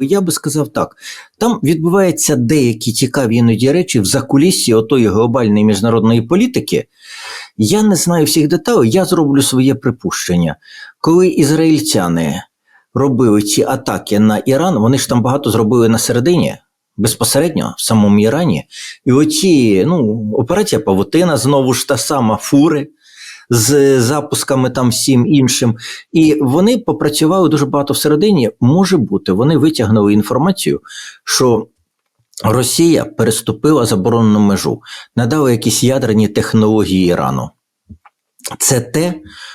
Я би сказав так: там відбуваються деякі цікаві іноді речі в закулісі отої глобальної міжнародної політики. Я не знаю всіх деталей, я зроблю своє припущення. Коли ізраїльтяни робили ці атаки на Іран, вони ж там багато зробили на середині, безпосередньо в самому Ірані. І оці, ну, операція Павутина, знову ж та сама фури з запусками там всім іншим. І вони попрацювали дуже багато всередині. Може бути, вони витягнули інформацію, що Росія переступила заборонену межу, надала якісь ядерні технології Ірану. Це те,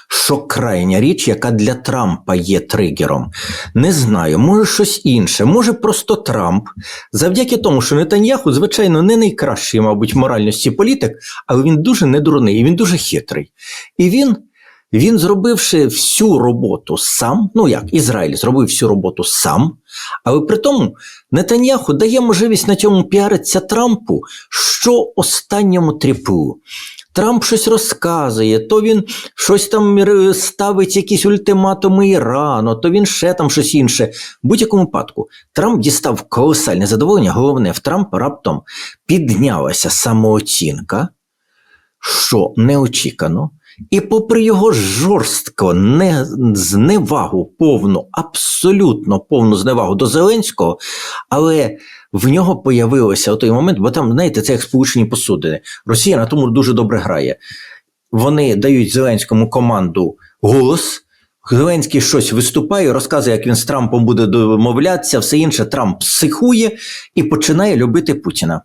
що крайня річ, яка для Трампа є тригером. Не знаю, може щось інше, може просто Трамп, завдяки тому, що Нетаньяху, звичайно, не найкращий, мабуть, моральності політик, але він дуже недурний і він дуже хитрий. І він, він зробивши всю роботу сам, ну як Ізраїль зробив всю роботу сам, але при тому Нетаньяху дає можливість на цьому піаритися Трампу, що останньому тріплю. Трамп щось розказує, то він щось там ставить якісь ультиматуми Ірану, то він ще там щось інше. В будь-якому випадку Трамп дістав колосальне задоволення. Головне, в Трампа раптом піднялася самооцінка, що неочікано. І попри його жорстко не, зневагу, повну, абсолютно повну зневагу до Зеленського, але в нього появилося той момент, бо там, знаєте, це як сполучені посудини. Росія на тому дуже добре грає. Вони дають Зеленському команду голос. Зеленський щось виступає, розказує, як він з Трампом буде домовлятися, все інше. Трамп психує і починає любити Путіна.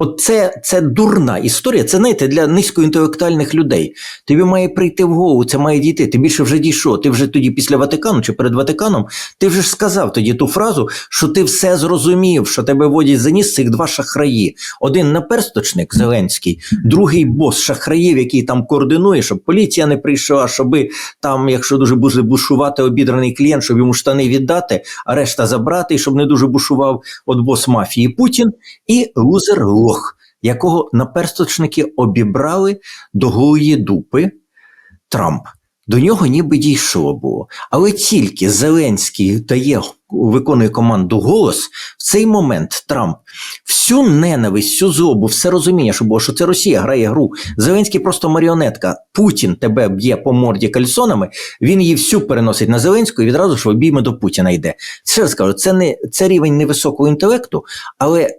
От це, це дурна історія. Це знаєте, для низькоінтелектуальних людей. Тобі має прийти в голову, це має дійти. Ти більше вже дійшов. Ти вже тоді після Ватикану чи перед Ватиканом, ти вже ж сказав тоді ту фразу, що ти все зрозумів, що тебе водять за ніс цих два шахраї. Один наперсточник Зеленський, другий бос шахраїв, який там координує, щоб поліція не прийшла, щоб там, якщо дуже буде бушувати обідраний клієнт, щоб йому штани віддати, а решта забрати, щоб не дуже бушував от бос мафії Путін, і лузер Лох, якого наперсточники обібрали до голої дупи Трамп. До нього ніби дійшло було. Але тільки Зеленський дає, виконує команду голос, в цей момент Трамп всю ненависть, всю злобу, все розуміння, що було, що це Росія грає гру. Зеленський просто маріонетка. Путін тебе б'є по морді кальсонами, він її всю переносить на Зеленського і відразу ж в обійми до Путіна йде. Ще раз кажу, це не це рівень невисокого інтелекту, але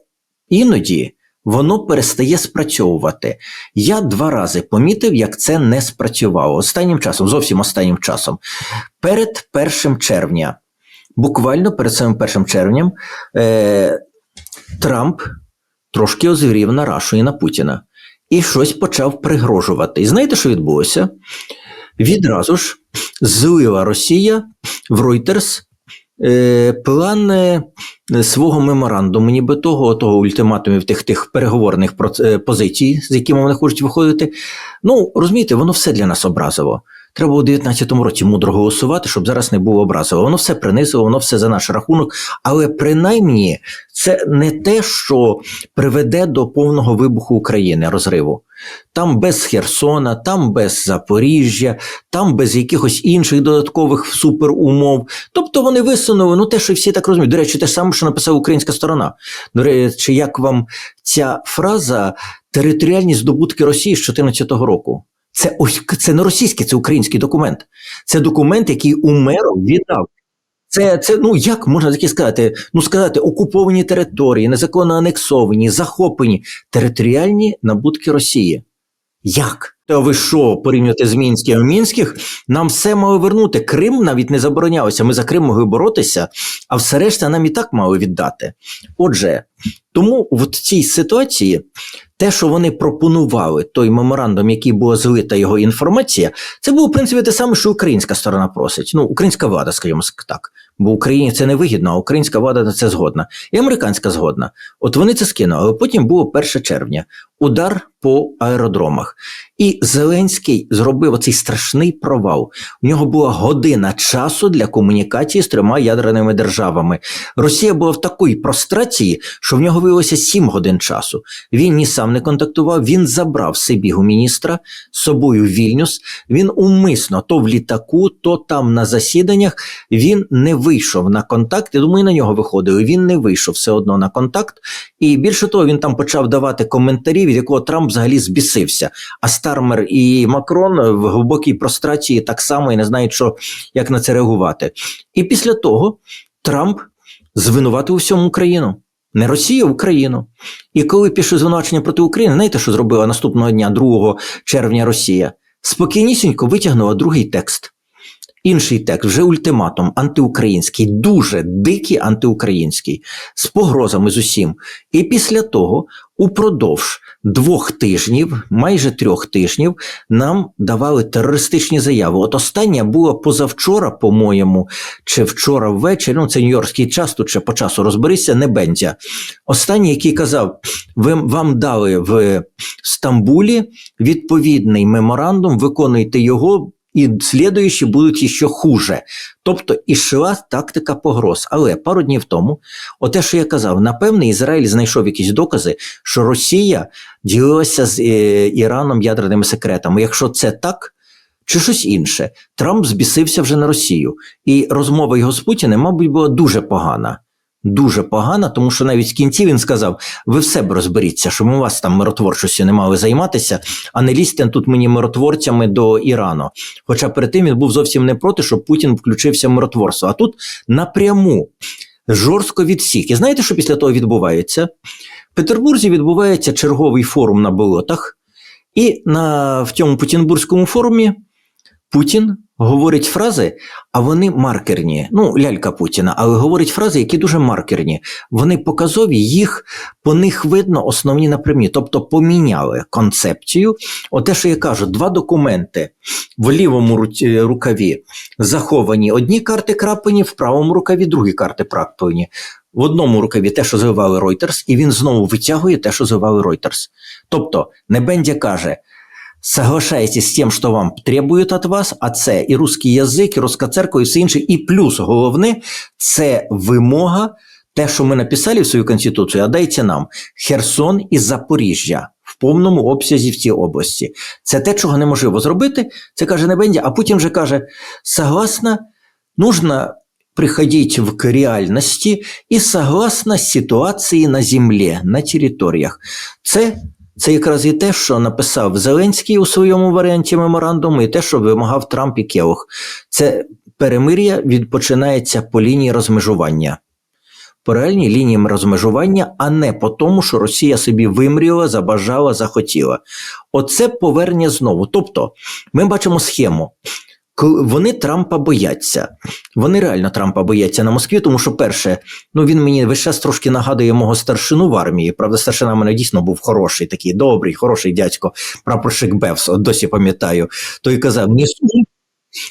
іноді воно перестає спрацьовувати. Я два рази помітив, як це не спрацювало. Останнім часом, зовсім останнім часом. Перед 1 червня, буквально перед самим 1 червням, е, Трамп трошки озвірів на Рашу і на Путіна. І щось почав пригрожувати. І знаєте, що відбулося? Відразу ж злила Росія в Reuters е, план е, свого меморандуму, ніби того, того ультиматумів тих тих переговорних е, позицій, з якими вони хочуть виходити. Ну, розумієте, воно все для нас образово. Треба у 19-му році мудро голосувати, щоб зараз не було образово. Воно все принизило, воно все за наш рахунок, але принаймні це не те, що приведе до повного вибуху України, розриву. Там без Херсона, там без Запоріжжя, там без якихось інших додаткових суперумов. Тобто вони висунули ну те, що всі так розуміють. До речі, те ж саме, що написала українська сторона. До речі, як вам ця фраза територіальні здобутки Росії з 2014 року? Це ось це не російський, це український документ. Це документ, який Умеров віддав. Це, це ну як можна таке сказати? Ну сказати, окуповані території, незаконно анексовані, захоплені територіальні набутки Росії. Як? Та ви що порівнювати з Мінським? Мінських нам все мали вернути. Крим навіть не заборонялося. Ми за Крим могли боротися, а все решта нам і так мали віддати. Отже, тому в цій ситуації те, що вони пропонували, той меморандум, який була злита його інформація, це було в принципі те саме, що українська сторона просить. Ну, українська влада, скажімо так. Бо Україні це не вигідно, а українська влада на це згодна. І американська згодна. От вони це скинули, але потім було 1 червня, удар по аеродромах. І Зеленський зробив оцей страшний провал. У нього була година часу для комунікації з трьома ядерними державами. Росія була в такій прострації, що в нього виявилося сім годин часу. Він ні сам не контактував, він забрав собі міністра з собою Вільнюс. Він умисно то в літаку, то там на засіданнях. Він не вийшов на контакт. Я думаю, на нього виходили. Він не вийшов все одно на контакт. І більше того, він там почав давати коментарі, від якого Трамп взагалі збісився. А Стармер і Макрон в глибокій прострації так само і не знають, що як на це реагувати. І після того Трамп звинуватив всьому Україну. Не Росію, а Україну. І коли пішли звинувачення проти України, знаєте, що зробила наступного дня, 2 червня Росія? Спокійнісінько витягнула другий текст. Інший текст, вже ультиматум, антиукраїнський, дуже дикий антиукраїнський, з погрозами з усім. І після того, упродовж двох тижнів, майже трьох тижнів, нам давали терористичні заяви. От остання була позавчора, по-моєму, чи вчора ввечері, ну це нью-йоркський час, тут ще по часу розберися, не Бендя. Останній, який казав, ви, вам дали в Стамбулі відповідний меморандум, виконуйте його. І слідуючі будуть іще хуже. Тобто ішла тактика погроз. Але пару днів тому, оте, що я казав, напевне, Ізраїль знайшов якісь докази, що Росія ділилася з е, Іраном ядерними секретами. Якщо це так, чи щось інше, Трамп збісився вже на Росію, і розмова його з Путіним, мабуть, була дуже погана. Дуже погана, тому що навіть в кінці він сказав: ви в себе розберіться, що ми вас там миротворчістю не мали займатися, а не лізьте тут мені миротворцями до Ірану. Хоча перед тим він був зовсім не проти, щоб Путін включився в миротворство. А тут напряму жорстко відсік. І знаєте, що після того відбувається? В Петербурзі відбувається черговий форум на болотах, і на в цьому Путінбурзькому форумі Путін говорить фрази, а вони маркерні. Ну, лялька Путіна, але говорить фрази, які дуже маркерні. Вони показові, їх по них видно основні напрямі. Тобто поміняли концепцію. Оте, що я кажу, два документи в лівому рукаві заховані одні карти крапані, в правому рукаві другі карти крапані. В одному рукаві те, що заявили Reuters, і він знову витягує те, що заявили Reuters. Тобто, Небендя каже соглашаетесь з тим, що вам требують від вас, а це і русський язик, і руська церква, і все інше. І плюс головне це вимога, те, що ми написали в свою конституцію, а дайте нам Херсон і Запоріжжя. В повному обсязі в цій області. Це те, чого неможливо зробити. Це каже Небендя, а Путін вже каже: согласно, нужно приходить в к реальності і согласно ситуації на землі, на територіях. Це це якраз і те, що написав Зеленський у своєму варіанті меморандуму, і те, що вимагав Трамп і Келох. Це перемир'я відпочинається по лінії розмежування. По реальній лінії розмежування, а не по тому, що Росія собі вимріла, забажала, захотіла. Оце повернення знову. Тобто, ми бачимо схему вони Трампа бояться. Вони реально Трампа бояться на Москві, тому що, перше, ну він мені весь час трошки нагадує мого старшину в армії. Правда, старшина в мене дійсно був хороший, такий добрий, хороший дядько, прапорщик Бевс, от досі пам'ятаю. Той казав: ні сум.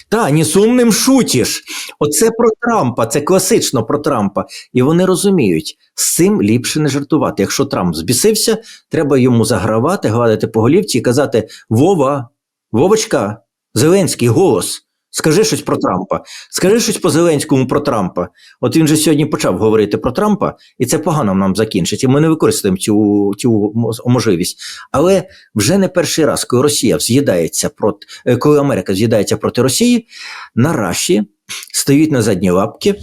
Та, ні сумним шутіш. Оце про Трампа, це класично про Трампа. І вони розуміють, з цим ліпше не жартувати. Якщо Трамп збісився, треба йому загравати, гладити по голівці і казати: Вова, Вовочка. Зеленський голос. Скажи щось про Трампа. Скажи щось по Зеленському про Трампа. От він же сьогодні почав говорити про Трампа, і це погано нам закінчить. І ми не використаємо цю цю можливість. Але вже не перший раз, коли Росія з'їдається проти е, коли Америка з'їдається проти Росії, на Раші стоїть на задні лапки,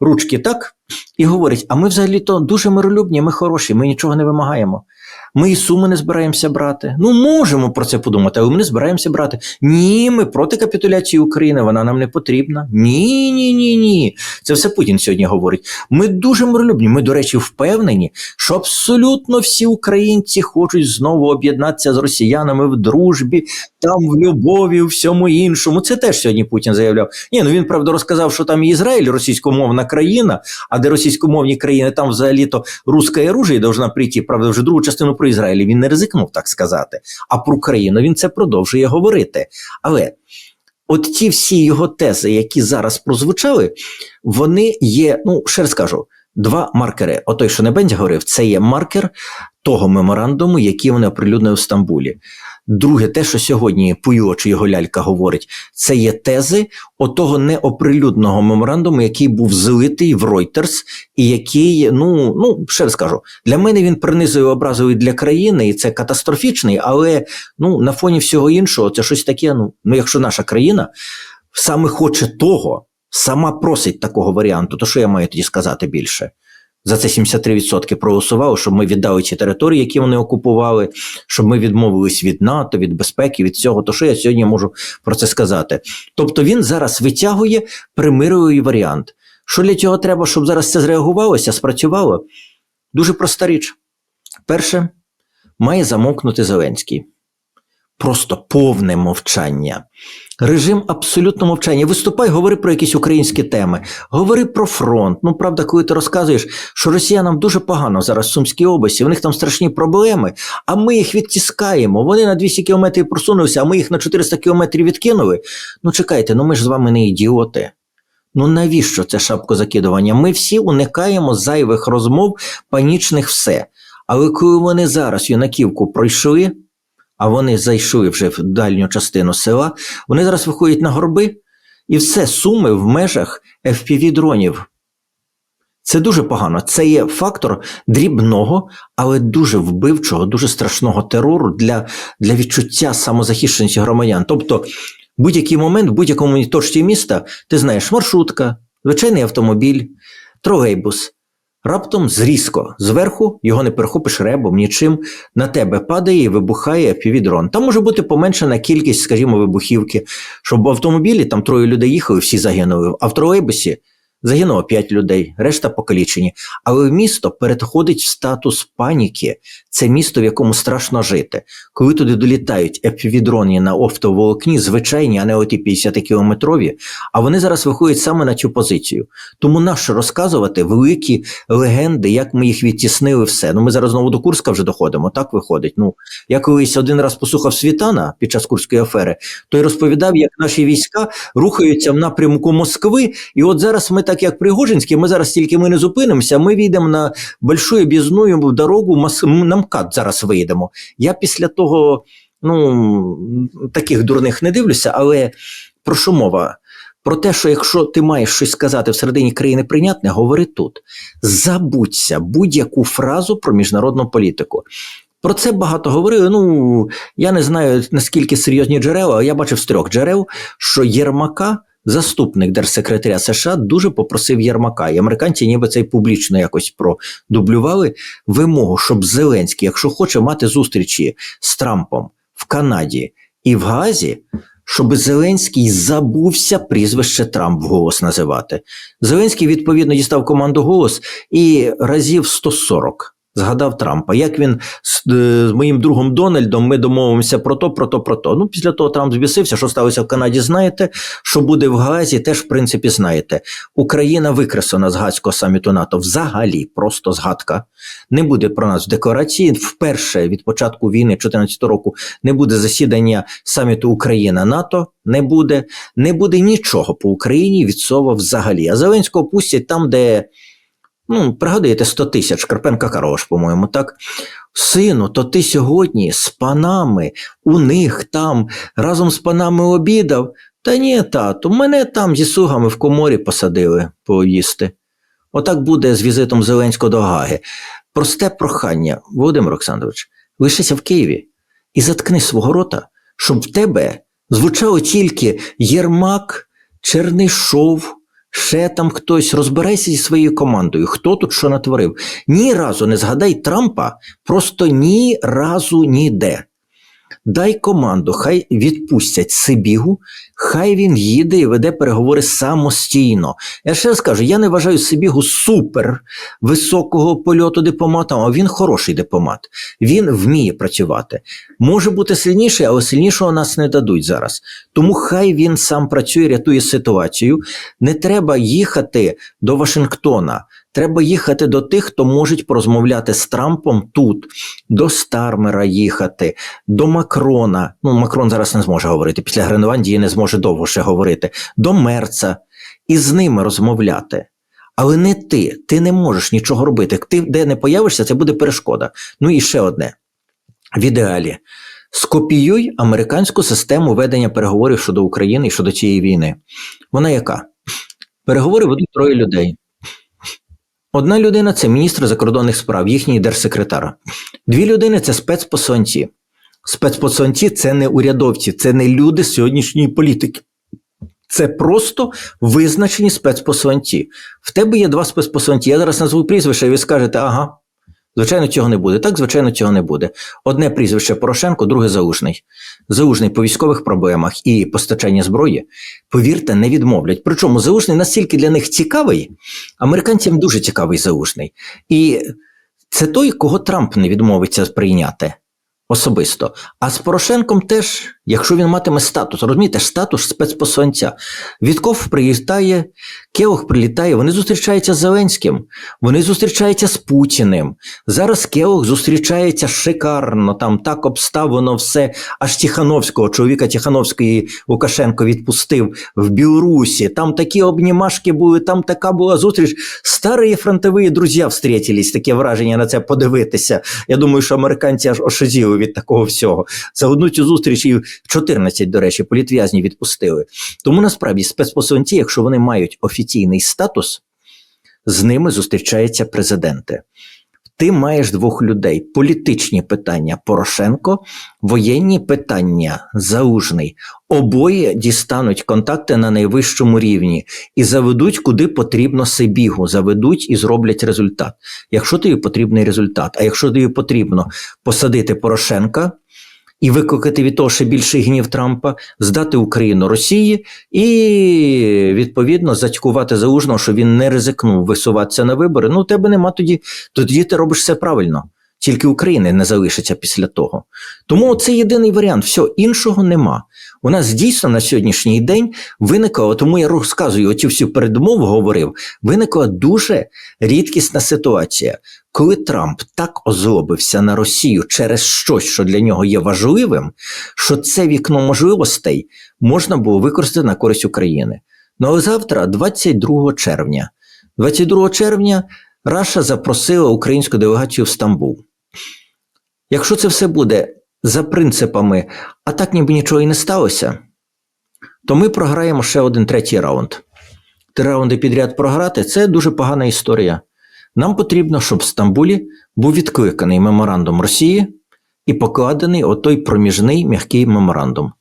ручки так, і говорять: а ми взагалі то дуже миролюбні, ми хороші, ми нічого не вимагаємо. Ми і суми не збираємося брати. Ну, можемо про це подумати, але ми не збираємося брати. Ні, ми проти капітуляції України, вона нам не потрібна. Ні, ні, ні, ні. Це все Путін сьогодні говорить. Ми дуже миролюбні. Ми, до речі, впевнені, що абсолютно всі українці хочуть знову об'єднатися з росіянами в дружбі, там в любові, в всьому іншому. Це теж сьогодні Путін заявляв. Ні, ну він правда розказав, що там Ізраїль російськомовна країна, а де російськомовні країни, там взагалі-то русське оружие должна прийти. Правда, вже другу частину про Ізраїль він не ризикнув так сказати. А про Україну він це продовжує говорити. Але от ті всі його тези, які зараз прозвучали, вони є, ну ще раз кажу, два маркери. Отой, що Небендя говорив, це є маркер того меморандуму, який вони оприлюднили в Стамбулі. Друге, те, що сьогодні Пуйло чи його лялька говорить, це є тези отого неоприлюдного меморандуму, який був злитий в Reuters, і який, ну, ну ще раз кажу, для мене він принизує образовий для країни, і це катастрофічний, але ну, на фоні всього іншого, це щось таке. Ну, ну якщо наша країна саме хоче того, сама просить такого варіанту, то що я маю тоді сказати більше? За це 73% проголосували, щоб ми віддали ці території, які вони окупували, щоб ми відмовились від НАТО, від безпеки, від цього. То що я сьогодні можу про це сказати? Тобто він зараз витягує примирливий варіант. Що для цього треба, щоб зараз це зреагувалося, спрацювало? Дуже проста річ. Перше, має замовкнути Зеленський. Просто повне мовчання. Режим абсолютно мовчання. Виступай, говори про якісь українські теми, говори про фронт. Ну, правда, коли ти розказуєш, що росіянам дуже погано зараз в Сумській області, в них там страшні проблеми, а ми їх відтискаємо. Вони на 200 кілометрів просунулися, а ми їх на 400 кілометрів відкинули. Ну, чекайте, ну ми ж з вами не ідіоти. Ну навіщо це шапкозакидування? Ми всі уникаємо зайвих розмов, панічних все. Але коли вони зараз юнаківку пройшли, а вони зайшли вже в дальню частину села, вони зараз виходять на горби, і все суми в межах fpv дронів. Це дуже погано. Це є фактор дрібного, але дуже вбивчого, дуже страшного терору для, для відчуття самозахищеності громадян. Тобто, будь-який момент, в будь-якому точці міста, ти знаєш маршрутка, звичайний автомобіль, тролейбус. Раптом зрізко зверху його не перехопиш ребом, нічим на тебе падає і вибухає півідрон. Там може бути поменшена кількість, скажімо, вибухівки, щоб в автомобілі там троє людей їхали, всі загинули. А в тролейбусі загинуло п'ять людей, решта покалічені. Але місто переходить в статус паніки. Це місто, в якому страшно жити. Коли туди долітають епівідрони на оптоволокні, звичайні, а не оті 50-кілометрові, а вони зараз виходять саме на цю позицію. Тому нащо розказувати великі легенди, як ми їх відтіснили, все. Ну ми зараз знову до Курська вже доходимо. Так виходить. Ну я колись один раз послухав Світана під час Курської афери, той розповідав, як наші війська рухаються в напрямку Москви, і от зараз ми, так як Пригожинські, ми зараз тільки ми не зупинимося, ми війдемо на большу об'їзну дорогу на МКАД зараз вийдемо. Я після того ну таких дурних не дивлюся, але про що мова? Про те, що якщо ти маєш щось сказати всередині країни прийнятне, говори тут. Забудься будь-яку фразу про міжнародну політику. Про це багато говорили. Ну я не знаю наскільки серйозні джерела, але я бачив з трьох джерел, що Єрмака. Заступник держсекретаря США дуже попросив Єрмака, і американці ніби це й публічно якось продублювали вимогу, щоб Зеленський, якщо хоче мати зустрічі з Трампом в Канаді і в Газі, щоб Зеленський забувся прізвище Трамп вголос називати. Зеленський відповідно дістав команду голос і разів 140 згадав Трампа. Як він з, з моїм другом Дональдом ми домовимося про то, про то, про то. Ну, після того Трамп збісився, що сталося в Канаді, знаєте, що буде в Газі, теж в принципі знаєте. Україна викреслена з Газького саміту НАТО. Взагалі, просто згадка. Не буде про нас в декларації. Вперше від початку війни 2014 року не буде засідання саміту Україна НАТО. Не буде, не буде нічого по Україні від слова взагалі. А Зеленського пустять там, де. Ну, пригадуєте 100 тисяч Карпенка Карош, по-моєму, так? Сину, то ти сьогодні з панами у них там разом з панами обідав. Та ні, тату, мене там зі сугами в коморі посадили поїсти. Отак буде з візитом Зеленського до Гаги. Просте прохання, Володимир Олександрович, лишися в Києві і заткни свого рота, щоб в тебе звучало тільки Єрмак, Чернишов. Ще там хтось розбирайся зі своєю командою, хто тут що натворив. Ні разу не згадай Трампа, просто ні разу ніде. Дай команду, хай відпустять Сибігу, хай він їде і веде переговори самостійно. Я ще раз кажу, я не вважаю Сибігу супер високого польоту дипломатом, а він хороший дипломат. Він вміє працювати. Може бути сильніший, але сильнішого нас не дадуть зараз. Тому хай він сам працює, рятує ситуацію. Не треба їхати до Вашингтона. Треба їхати до тих, хто можуть порозмовляти з Трампом тут, до Стармера їхати, до Макрона. Ну, Макрон зараз не зможе говорити. Після Гренландії не зможе довго ще говорити, до Мерца і з ними розмовляти. Але не ти, ти не можеш нічого робити. Ти де не появишся, це буде перешкода. Ну і ще одне: в ідеалі Скопіюй американську систему ведення переговорів щодо України і щодо цієї війни. Вона яка? Переговори ведуть троє людей. Одна людина це міністр закордонних справ, їхній держсекретар. Дві людини це спецпосланці. Спецпосланці це не урядовці, це не люди сьогоднішньої політики. Це просто визначені спецпосланці. В тебе є два спецпосланці. Я зараз назву прізвище, і ви скажете, ага, звичайно, цього не буде. Так, звичайно, цього не буде. Одне прізвище Порошенко, друге Заужний. Заужний по військових проблемах і постачанні зброї, повірте, не відмовлять. Причому Заужний настільки для них цікавий, американцям дуже цікавий Заужний. І це той, кого Трамп не відмовиться прийняти особисто. А з Порошенком теж, якщо він матиме статус, розумієте, статус спецпосланця. Вітков приїздає, Кеох прилітає, вони зустрічаються з Зеленським, вони зустрічаються з Путіним. Зараз Кеох зустрічається шикарно, там так обставлено все. Аж Тихановського, чоловіка Тихановської Лукашенко відпустив в Білорусі. Там такі обнімашки були, там така була зустріч. Старі фронтові друзі встретились, таке враження на це подивитися. Я думаю, що американці аж ошизіли від такого всього. За одну цю зустріч і 14, до речі, політв'язні відпустили. Тому насправді спецпосланці, якщо вони мають офіційний статус, з ними зустрічаються президенти. Ти маєш двох людей: політичні питання Порошенко, воєнні питання Заужний. Обоє дістануть контакти на найвищому рівні і заведуть куди потрібно Сибігу, заведуть і зроблять результат. Якщо тобі потрібний результат, а якщо тобі потрібно посадити Порошенка і викликати від того ще більший гнів Трампа, здати Україну Росії і відповідно затькувати залужного, що він не ризикнув висуватися на вибори. Ну, у тебе нема тоді, тоді ти робиш все правильно. Тільки України не залишиться після того. Тому це єдиний варіант. Все іншого нема. У нас дійсно на сьогоднішній день виникла, тому я розказую оці всю передмову говорив. Виникла дуже рідкісна ситуація, коли Трамп так озлобився на Росію через щось, що для нього є важливим, що це вікно можливостей можна було використати на користь України. Ну але завтра, 22 червня, 22 червня, Раша запросила українську делегацію в Стамбул. Якщо це все буде за принципами, а так ніби нічого і не сталося, то ми програємо ще один третій раунд. Три раунди підряд програти це дуже погана історія. Нам потрібно, щоб в Стамбулі був відкликаний меморандум Росії і покладений отой проміжний м'який меморандум.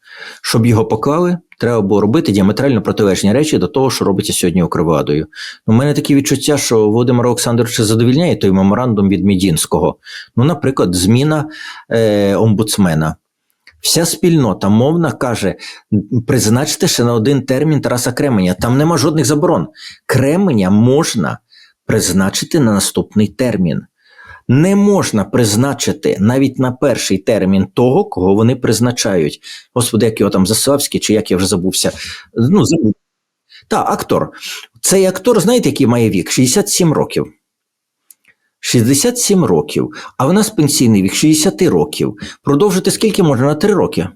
Щоб його поклали, треба було робити діаметрально протилежні речі до того, що робиться сьогодні Укрвладою. У мене такі відчуття, що Володимир Олександровича задовільняє той меморандум від Мідінського. Ну, наприклад, зміна е, омбудсмена. Вся спільнота мовна каже: призначте ще на один термін Тараса Кременя. Там нема жодних заборон. Кременя можна призначити на наступний термін. Не можна призначити навіть на перший термін того, кого вони призначають. Господи, як його там Заславський, чи як я вже забувся. Ну, забув. Та, актор. Цей актор, знаєте, який має вік? 67 років. 67 років, а в нас пенсійний вік 60 років. Продовжити скільки можна на 3 роки?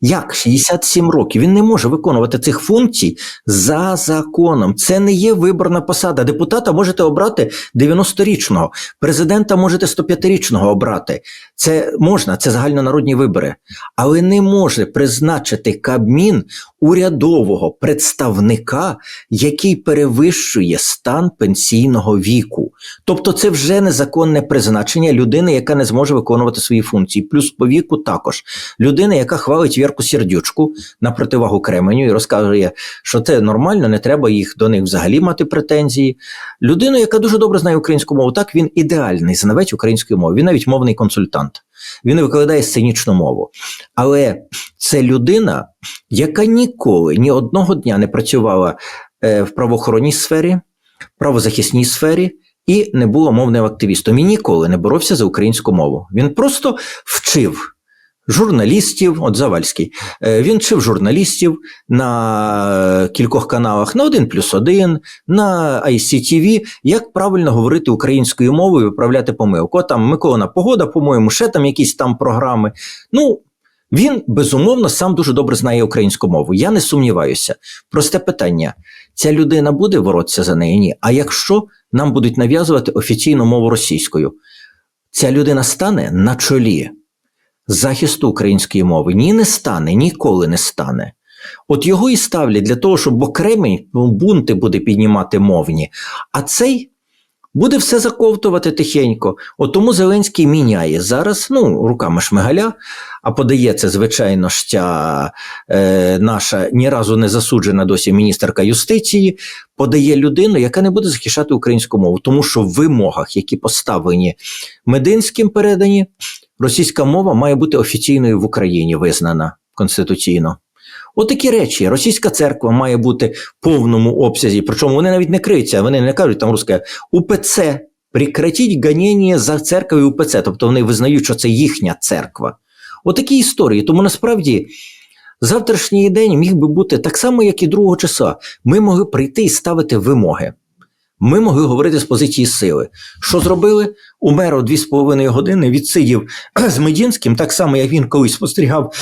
Як 67 років? Він не може виконувати цих функцій за законом. Це не є виборна посада. Депутата можете обрати 90-річного, президента можете 105-річного обрати. Це можна, це загальнонародні вибори. Але не може призначити Кабмін урядового представника, який перевищує стан пенсійного віку. Тобто, це вже незаконне призначення людини, яка не зможе виконувати свої функції. Плюс по віку також людина, яка хвалить Вірку Сердючку на противагу Кременю і розказує, що це нормально, не треба їх до них взагалі мати претензії. Людина, яка дуже добре знає українську мову, так він ідеальний знавець української мови. Він навіть мовний консультант. Він викладає сценічну мову. Але це людина, яка ніколи ні одного дня не працювала е, в правоохоронній сфері, правозахисній сфері. І не була мовним активістом. І ніколи не боровся за українську мову. Він просто вчив журналістів, от Завальський, е, він вчив журналістів на кількох каналах на 1 плюс 1, на ICTV, як правильно говорити українською мовою виправляти помилку. От там Микола Погода, по-моєму, ще там якісь там програми. Ну, він безумовно сам дуже добре знає українську мову. Я не сумніваюся. Просте питання: ця людина буде боротися за неї? Ні. А якщо нам будуть нав'язувати офіційну мову російською, ця людина стане на чолі захисту української мови. Ні, не стане, ніколи не стане. От його і ставлять для того, щоб окремі ну, бунти буде піднімати мовні, а цей буде все заковтувати тихенько. От тому Зеленський міняє зараз, ну, руками шмигаля, а подається, звичайно ця е, наша ні разу не засуджена досі міністерка юстиції, подає людину, яка не буде захищати українську мову, тому що в вимогах, які поставлені Мединським передані, російська мова має бути офіційною в Україні визнана конституційно. Отакі речі. Російська церква має бути в повному обсязі. Причому вони навіть не криються, вони не кажуть там руське УПЦ. Прекратіть ганіння за церквою УПЦ, тобто вони визнають, що це їхня церква. Отакі історії. Тому насправді завтрашній день міг би бути так само, як і другого часа. Ми могли прийти і ставити вимоги. Ми могли говорити з позиції сили. Що зробили? У мера дві з половиною години відсидів з Медінським, так само, як він колись спостерігав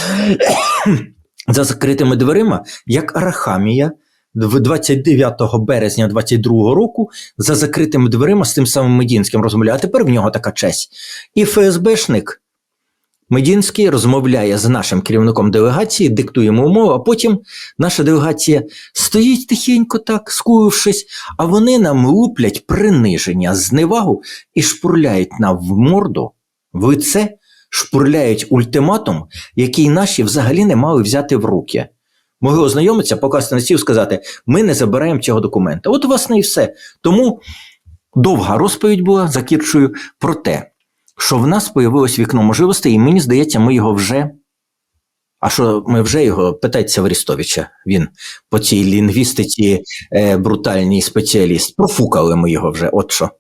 за закритими дверима, як Арахамія 29 березня 22 року за закритими дверима з тим самим Медінським розмовляє. А тепер в нього така честь. І ФСБшник Медінський розмовляє з нашим керівником делегації, диктує йому умови, а потім наша делегація стоїть тихенько так, скурившись, а вони нам луплять приниження, зневагу і шпурляють нам в морду, в лице, шпурляють ультиматум, який наші взагалі не мали взяти в руки. Могли ознайомитися, покласти на стіл, сказати: ми не забираємо цього документа. От, власне, і все. Тому довга розповідь була закірчую про те, що в нас появилось вікно можливостей, і мені здається, ми його вже. А що ми вже його питається в він по цій лінгвістиці е, брутальний спеціаліст. Профукали ми його вже. От що.